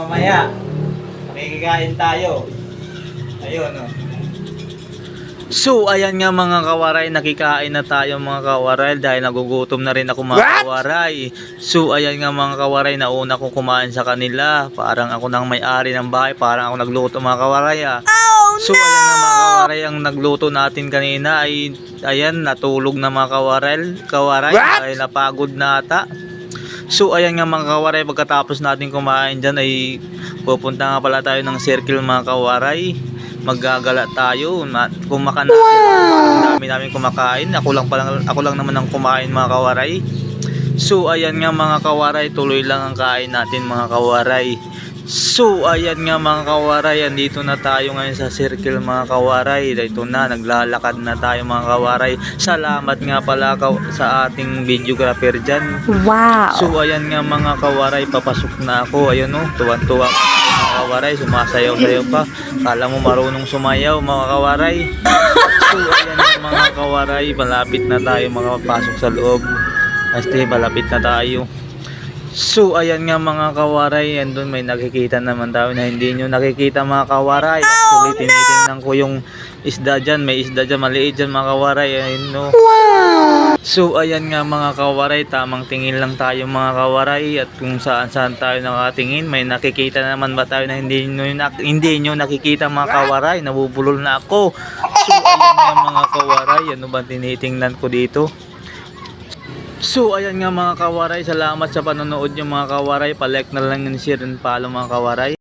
Mamaya, makikikain tayo. Ayun, oh. So, ayan nga mga kawaray, nakikain na tayo mga kawaray dahil nagugutom na rin ako mga kawaray. So, ayan nga mga kawaray, nauna ko kumain sa kanila. Parang ako nang may-ari ng bahay, parang ako nagluto mga kawaray ah. So, ayan nga mga kawaray, ang nagluto natin kanina ay, ayan, natulog na mga kawaray, kawaray dahil napagod na ata. So ayan nga mga kawaray pagkatapos natin kumain dyan ay pupunta nga pala tayo ng circle mga kawaray. Maggagala tayo. Ma- kumakan natin ang dami namin kumakain. Ako lang pala ako lang naman ang kumain mga kawaray. So ayan nga mga kawaray tuloy lang ang kain natin mga kawaray So, ayan nga mga kawaray, andito na tayo ngayon sa circle mga kawaray. Ito na, naglalakad na tayo mga kawaray. Salamat nga pala ka- sa ating videographer dyan. Wow. So, ayan nga mga kawaray, papasok na ako. Ayun o, tuwan-tuwa pa mga kawaray, sumasayaw-sayaw pa. Kala mo marunong sumayaw mga kawaray. So, ayan nga mga kawaray, malapit na tayo makapasok sa loob. Este, malapit na tayo. So, ayan nga mga kawaray, andun may nakikita naman tayo na hindi nyo nakikita mga kawaray. Actually, tinitingnan ko yung isda dyan. May isda dyan, maliit dyan mga kawaray. Ayun, no. So, ayan nga mga kawaray, tamang tingin lang tayo mga kawaray at kung saan saan tayo nakatingin, may nakikita naman ba tayo na hindi nyo, nak- hindi nyo nakikita mga kawaray, nabubulol na ako. So, ayan nga mga kawaray, ano ba tinitingnan ko dito? So, ayan nga mga kawaray, salamat sa panonood nyo mga kawaray, palike na lang and share and follow mga kawaray.